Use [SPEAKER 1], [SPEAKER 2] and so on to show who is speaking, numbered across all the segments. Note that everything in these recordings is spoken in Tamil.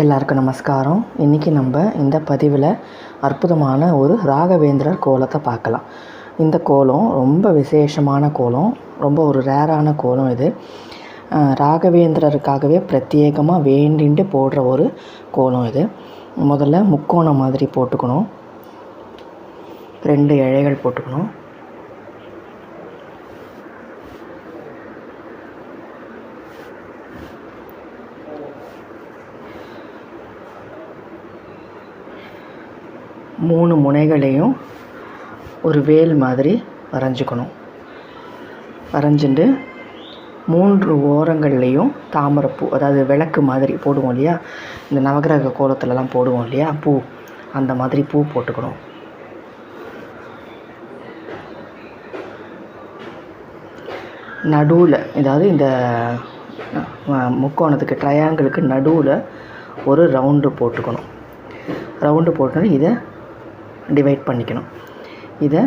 [SPEAKER 1] எல்லாருக்கும் நமஸ்காரம். இன்றைக்கி நம்ம இந்த பதிவில் அற்புதமான ஒரு ராகவேந்திரர் கோலத்தை பார்க்கலாம். இந்த கோலம் ரொம்ப விசேஷமான கோலம். ரொம்ப ஒரு ரேரான கோலம் இது. ராகவேந்திரருக்காகவே பிரத்யேகமாக வேண்டிண்டு போடுற ஒரு கோலம் இது. முதல்ல முக்கோணம் மாதிரி போட்டுக்கணும். ரெண்டு இழைகள் போட்டுக்கணும். மூணு முனைகளையும் ஒரு வேல் மாதிரி வரைஞ்சிக்கணும். வரைஞ்சிட்டு மூன்று ஓரங்கள்லேயும் தாமரைப்பூ அதாவது விளக்கு மாதிரி போடுவோம் இல்லையா? இந்த நவகிரக கோலத்துலலாம் போடுவோம் இல்லையா? பூ அந்த மாதிரி பூ போட்டுக்கணும். நடுவில் அதாவது இந்த முக்கோணத்துக்கு ட்ரையாங்கிளுக்கு நடுவில் ஒரு ரவுண்டு போட்டுக்கணும். ரவுண்டு போட்டோன்னே இதை டிவைட் பண்ணிக்கணும். இதை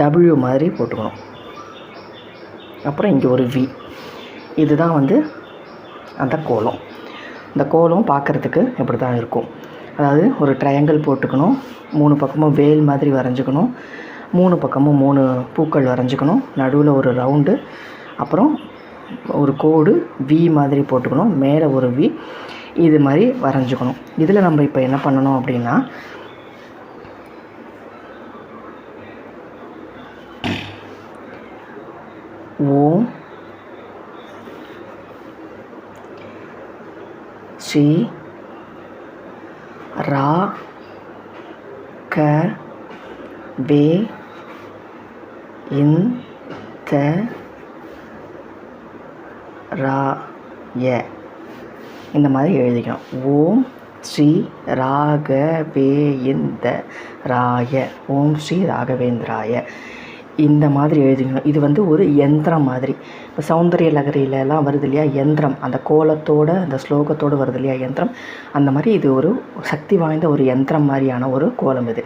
[SPEAKER 1] டபிள்யூ மாதிரி போட்டுக்கணும். அப்புறம் இங்கே ஒரு வி இதுதான் வந்து அந்த கோலம் இந்த கோலம் பார்க்குறதுக்கு இப்படி தான் இருக்கும். அதாவது ஒரு ட்ரையாங்கிள் போட்டுக்கணும். மூணு பக்கமும் வேல் மாதிரி வரைஞ்சிக்கணும். மூணு பக்கமும் மூணு பூக்கள் வரைஞ்சிக்கணும். நடுவில் ஒரு ரவுண்டு அப்புறம் ஒரு கோடு வி மாதிரி போட்டுக்கணும். மேலே ஒரு வி இது மாதிரி வரைஞ்சிக்கணும். இதில் நம்ம இப்போ என்ன பண்ணணும் அப்படின்னா ஓம் ஸ்ரீ ரா க வே இந்த த ரா ய. இந்த மாதிரி எழுதிக்கணும். ஓம் ஸ்ரீ ராகவேந்த ராய ஓம் ஸ்ரீ ராகவேந்திராய. இந்த மாதிரி எழுதிக்கணும் இது வந்து ஒரு யந்திரம் மாதிரி. இப்போ சௌந்தரிய லகரியிலலாம் வருது இல்லையா? யந்திரம். அந்த கோலத்தோடு அந்த ஸ்லோகத்தோடு வருது இல்லையா யந்திரம்? அந்த மாதிரி இது ஒரு சக்தி வாய்ந்த ஒரு யந்திரம் மாதிரியான ஒரு கோலம் இது.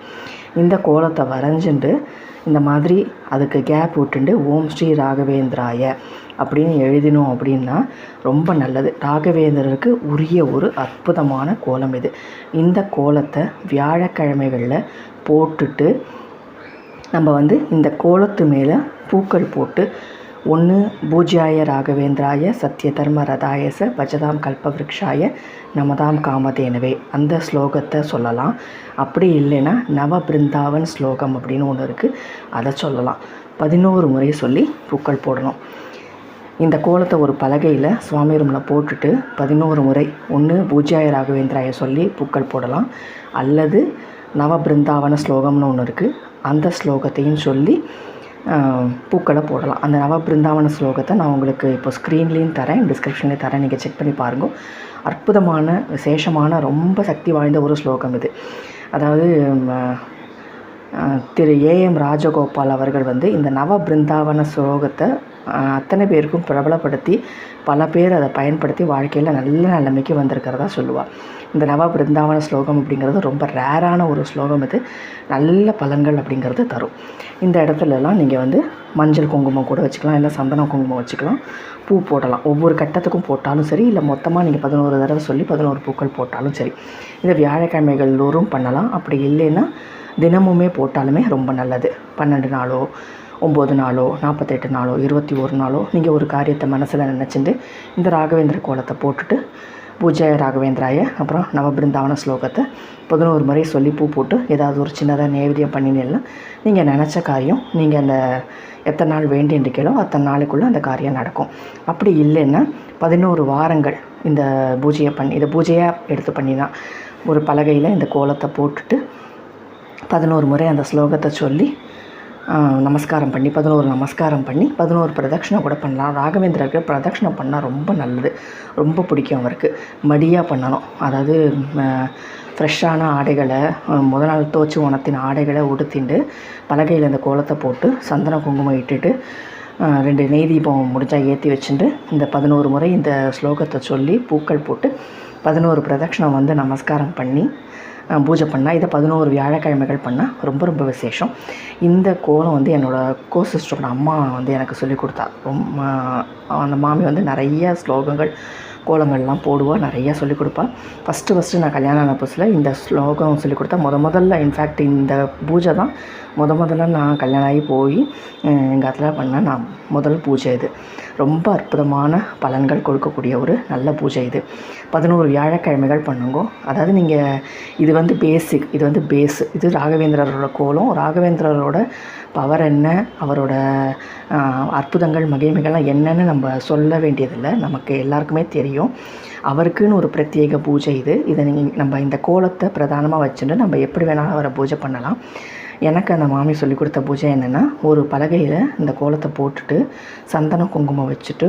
[SPEAKER 1] இந்த கோலத்தை வரைஞ்சுண்டு இந்த மாதிரி அதுக்கு கேப் விட்டுண்டு ஓம் ஸ்ரீ ராகவேந்திராய அப்படின்னு எழுதினோம் அப்படின்னா ரொம்ப நல்லது. ராகவேந்திரருக்கு உரிய ஒரு அற்புதமான கோலம் இது. இந்த கோலத்தை வியாழக்கிழமைகளில் போட்டுட்டு நம்ம வந்து இந்த கோலத்து மேலே பூக்கள் போட்டு ஒன்று பூஜ்யாய ராகவேந்திராய சத்ய தர்ம ரதாயச பஜதாம் கல்பவ்ருக்ஷாய நமதாம் காமதேனவே. அந்த ஸ்லோகத்தை சொல்லலாம். அப்படி இல்லைன்னா நவ பிருந்தாவன் ஸ்லோகம் அப்படின்னு ஒன்று இருக்குது அதை சொல்லலாம். பதினோரு முறை சொல்லி பூக்கள் போடணும். இந்த கோலத்தை ஒரு பலகையில் சுவாமி ரூமில் போட்டுட்டு பதினோரு முறை ஒன்று பூஜ்யாய ராகவேந்திராய சொல்லி பூக்கள் போடலாம். அல்லது நவ பிருந்தாவன ஸ்லோகம்னு ஒன்று இருக்குது அந்த ஸ்லோகத்தையும் சொல்லி பூக்களை போடலாம். அந்த நவ பிருந்தாவன ஸ்லோகத்தை நான் உங்களுக்கு இப்போ ஸ்க்ரீன்லேயும் தரேன். டிஸ்கிரிப்ஷன்லேயும் தரேன். நீங்கள் செக் பண்ணி பாருங்க. அற்புதமான விசேஷமான ரொம்ப சக்தி வாய்ந்த ஒரு ஸ்லோகம் இது. அதாவது திரு ஏஎம் ராஜகோபால் அவர்கள் வந்து இந்த நவ பிருந்தாவன ஸ்லோகத்தை அத்தனை பேருக்கும் பிரபலப்படுத்தி பல பேர் அதை பயன்படுத்தி வாழ்க்கையில் நல்ல நிலைமைக்கு வந்திருக்கிறதா சொல்லுவாள் இந்த நவ பிருந்தாவன ஸ்லோகம் அப்படிங்கிறது ரொம்ப ரேரான ஒரு ஸ்லோகம் இது. நல்ல பலன்கள் அப்படிங்கிறது தரும். இந்த இடத்துலலாம் நீங்கள் வந்து மஞ்சள் குங்குமம் கூட வச்சுக்கலாம் இல்லை சந்தனம் குங்குமம் வச்சுக்கலாம். பூ போடலாம். ஒவ்வொரு கட்டத்துக்கும் போட்டாலும் சரி இல்லை மொத்தமாக நீங்கள் பதினோரு தடவை சொல்லி பதினோரு பூக்கள் போட்டாலும் சரி. இதை வியாழக்கிழமைகள் தோறும் பண்ணலாம். அப்படி இல்லைன்னா தினமுமே போட்டாலுமே ரொம்ப நல்லது. பன்னெண்டு நாளோ ஒம்பது நாளோ நாற்பத்தெட்டு நாளோ இருபத்தி ஒரு நாளோ நீங்கள் ஒரு காரியத்தை மனசில் நினச்சிட்டு இந்த ராகவேந்திர கோலத்தை போட்டுட்டு பூஜை ராகவேந்திராய அப்புறம் நவபிருந்தாவன ஸ்லோகத்தை பதினோரு முறை சொல்லி பூ போட்டு ஏதாவது ஒரு சின்னதாக நேவேத்தியம் பண்ணினீங்கன்னா நீங்கள் நினச்ச காரியம் நீங்கள் அந்த எத்தனை நாள் வேண்டி இருக்கீங்களோ அத்தனை நாளுக்குள்ளே அந்த காரியம் நடக்கும். அப்படி இல்லைன்னா பதினோரு வாரங்கள் இந்த பூஜையை பண்ணி இதை பூஜையாக எடுத்து பண்ணினா ஒரு பலகையில் இந்த கோலத்தை போட்டுட்டு பதினோரு முறை அந்த ஸ்லோகத்தை சொல்லி நமஸ்காரம் பண்ணி பதினோரு நமஸ்காரம் பண்ணி பதினோரு பிரதட்சணம் கூட பண்ணலாம். ராகவேந்திரருக்கு பிரதட்சிணம் பண்ணால் ரொம்ப நல்லது. ரொம்ப பிடிக்கும் அவருக்கு. மடியாக பண்ணணும். அதாவது ஃப்ரெஷ்ஷான ஆடைகளை முத நாள் தோச்சி ஓனத்தின் ஆடைகளை உடுத்திண்டு பலகையில் இந்த கோலத்தை போட்டு சந்தன குங்குமம் இட்டுட்டு ரெண்டு நெய் தீபம் முடிஞ்சால் ஏற்றி வச்சுட்டு இந்த பதினோரு முறை இந்த ஸ்லோகத்தை சொல்லி பூக்கள் போட்டு பதினோரு பிரதட்சணம் வந்து நமஸ்காரம் பண்ணி பூஜை பண்ணால் இதை பதினோரு வியாழக்கிழமைகள் பண்ணால் ரொம்ப ரொம்ப விசேஷம். இந்த கோலம் வந்து என்னோடய கோ சிஸ்டரோட அம்மா வந்து எனக்கு சொல்லிக் கொடுத்தா. ரொம்ப அந்த மாமி வந்து நிறைய ஸ்லோகங்கள் கோலங்கள்லாம் போடுவாள் நிறையா சொல்லிக் கொடுப்பாள் ஃபஸ்ட்டு ஃபஸ்ட்டு நான் கல்யாணம் ஆன புதுசில் இந்த ஸ்லோகம் சொல்லிக் கொடுத்தா முத முதல்ல இன்ஃபேக்ட் இந்த பூஜை தான். முத முதல்ல நான் கல்யாணம் ஆகி போய் எங்கள் இடத்துல பண்ண நான் முதல் பூஜை இது. ரொம்ப அற்புதமான பலன்கள் கொடுக்கக்கூடிய ஒரு நல்ல பூஜை இது. பதினோரு வியாழக்கிழமைகள் பண்ணுங்க. அதாவது நீங்கள் இது வந்து பேசிக் இது வந்து பேஸ் இது ராகவேந்திரரோட கோலம். ராகவேந்திரரோட பவர் என்ன? அவரோட அற்புதங்கள் மகிமைகள்லாம் என்னென்னு நம்ம சொல்ல வேண்டியதில்லை. நமக்கு எல்லாருக்குமே தெரியும். அவருக்குன்னு ஒரு பிரத்யேக பூஜை இது. இதை நீங்கள் நம்ம இந்த கோலத்தை பிரதானமாக வச்சுட்டு நம்ம எப்படி வேணாலும் அவரை பூஜை பண்ணலாம். எனக்கு அந்த மாமி சொல்லி கொடுத்த பூஜை என்னென்னா ஒரு பலகையில் இந்த கோலத்தை போட்டுட்டு சந்தனம் குங்குமம் வச்சுட்டு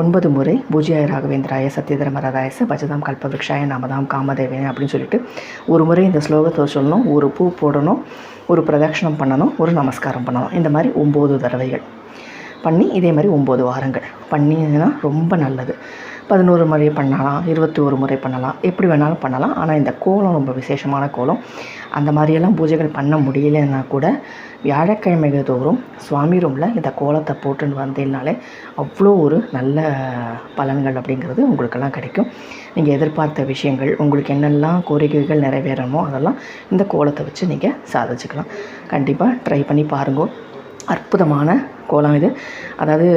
[SPEAKER 1] ஒன்பது முறை பூஜ்யாய ராகவேந்திராய சத்யதரமரதாயச பஜதாம் கல்பவிக்ஷாய நாமதாம் காமதேவன் அப்படின்னு சொல்லிட்டு ஒரு முறை இந்த ஸ்லோகத்தை சொல்லணும். ஒரு பூ போடணும். ஒரு பிரதட்சணம் பண்ணணும். ஒரு நமஸ்காரம் பண்ணணும். இந்த மாதிரி ஒம்பது தடவைகள். பண்ணி இதே மாதிரி ஒம்பது வாரங்கள். பண்ணிங்கன்னா ரொம்ப நல்லது. பதினோரு முறை பண்ணலாம் இருபத்தி ஒரு முறை பண்ணலாம் எப்படி வேணாலும் பண்ணலாம். ஆனால் இந்த கோலம் ரொம்ப விசேஷமான கோலம். அந்த மாதிரியெல்லாம் பூஜைகள் பண்ண முடியலன்னா கூட வியாழக்கிழமைகள் தோறும் சுவாமி ரூமில் இந்த கோலத்தை போட்டுன்னு வந்தீங்கனாலே அவ்வளோ ஒரு நல்ல பலன்கள் அப்படிங்கிறது உங்களுக்கெல்லாம் கிடைக்கும். நீங்கள் எதிர்பார்த்த விஷயங்கள் உங்களுக்கு என்னெல்லாம் கோரிக்கைகள் நிறைவேறணுமோ அதெல்லாம் இந்த கோலத்தை வச்சு நீங்கள் சாதிச்சுக்கலாம். கண்டிப்பாக ட்ரை பண்ணி பாருங்க. அற்புதமான கோலம் இது. அதாவது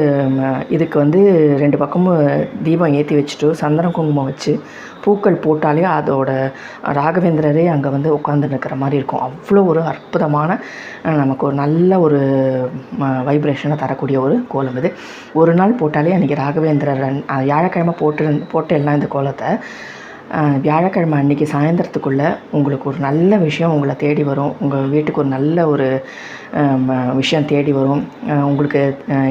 [SPEAKER 1] இதுக்கு வந்து ரெண்டு பக்கமும் தீபம் ஏற்றி வச்சுட்டு சந்தன குங்குமம் வச்சு பூக்கள் போட்டாலே அதோட ராகவேந்திரரே அங்கே வந்து உட்காந்துருக்கிற மாதிரி இருக்கும். அவ்வளோ ஒரு அற்புதமான நமக்கு ஒரு நல்ல ஒரு வைப்ரேஷனை தரக்கூடிய ஒரு கோலம் இது. ஒரு நாள் போட்டாலே அன்றைக்கி ராகவேந்திரர் அன்- வியாழக்கிழமை போட்டு போட்டு எல்லாம் இந்த கோலத்தை வியாழக்கிழமை அன்றைக்கி சாயந்தரத்துக்குள்ளே உங்களுக்கு ஒரு நல்ல விஷயம் உங்களை தேடி வரும். உங்கள் வீட்டுக்கு ஒரு நல்ல ஒரு விஷயம் தேடி வரும். உங்களுக்கு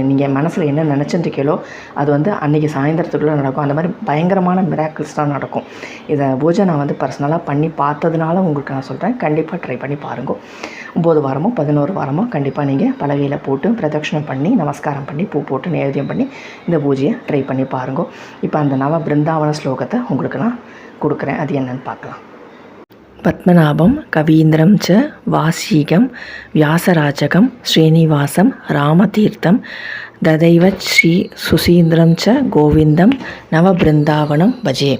[SPEAKER 1] நீங்கள் மனசில் என்ன நினச்சிருக்கீங்களோ அது வந்து அன்றைக்கி சாயந்தரத்துக்குள்ளே நடக்கும். அந்த மாதிரி பயங்கரமான மிராக்கிள்ஸ் தான் நடக்கும். இதை பூஜை நான் வந்து பர்சனலாக பண்ணி பார்த்ததுனால உங்களுக்கு நான் சொல்கிறேன் கண்டிப்பாக ட்ரை பண்ணி பாருங்க. ஒம்பது வாரமோ பதினோரு வாரமோ கண்டிப்பாக நீங்கள் பலகையில் போட்டு பிரதட்சணம் பண்ணி நமஸ்காரம் பண்ணி பூ போட்டு நைவேத்தியம் பண்ணி இந்த பூஜையை ட்ரை பண்ணி பாருங்க. இப்போ அந்த நவ பிருந்தாவன ஸ்லோகத்தை உங்களுக்கு நான் கொடுக்குறேன். அது என்னன்னு பார்க்கலாம். பத்மநாபம் கவீந்திரம் ச வாசீகம் வியாசராஜகம் ஸ்ரீனிவாசம் ராமதீர்த்தம் ததைவ ஸ்ரீ சுசீந்திரம் ச கோவிந்தம் நவபிருந்தாவனம் பஜே.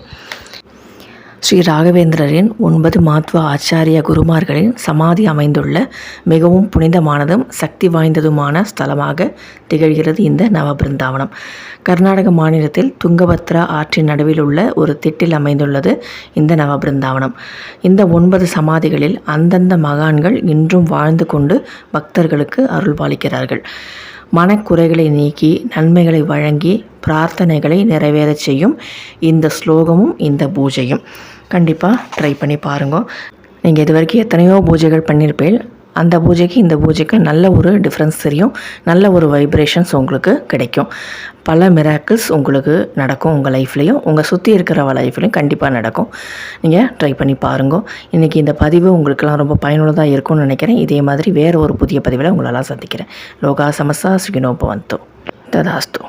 [SPEAKER 1] ஸ்ரீ ராகவேந்திரரின் ஒன்பது மாத்வ ஆச்சாரிய குருமார்களின் சமாதி அமைந்துள்ள மிகவும் புனிதமானதும் சக்தி வாய்ந்ததுமான ஸ்தலமாக திகழ்கிறது இந்த நவபிருந்தாவனம். கர்நாடக மாநிலத்தில் துங்கபத்ரா ஆற்றின் நடுவில் உள்ள ஒரு திட்டில் அமைந்துள்ளது இந்த நவபிருந்தாவனம். இந்த ஒன்பது சமாதிகளில் அந்தந்த மகான்கள் இன்றும் வாழ்ந்து கொண்டு பக்தர்களுக்கு அருள்பாலிக்கிறார்கள். மனக்குறைகளை நீக்கி நன்மைகளை வழங்கி பிரார்த்தனைகளை நிறைவேறச் செய்யும் இந்த ஸ்லோகமும் இந்த பூஜையும். கண்டிப்பாக ட்ரை பண்ணி பாருங்க. நீங்கள் இது வரைக்கும் எத்தனையோ பூஜைகள் பண்ணியிருப்பீள் அந்த பூஜைக்கு இந்த பூஜைக்கு நல்ல ஒரு டிஃப்ரென்ஸ் தெரியும். நல்ல ஒரு வைப்ரேஷன்ஸ் உங்களுக்கு கிடைக்கும். பல மிராக்கிள்ஸ் உங்களுக்கு நடக்கும் உங்கள் லைஃப்லேயும் உங்கள் சுற்றி இருக்கிற லைஃப்லையும் கண்டிப்பாக நடக்கும். நீங்கள் ட்ரை பண்ணி பாருங்க. இன்றைக்கி இந்த பதிவு உங்களுக்கெல்லாம் ரொம்ப பயனுள்ளதாக இருக்கும்னு நினைக்கிறேன். இதே மாதிரி வேறு ஒரு புதிய பதிவில் உங்களெல்லாம் சந்திக்கிறேன். லோகா சமசா சுகினோபவந்தோ. ததாஸ்தோ.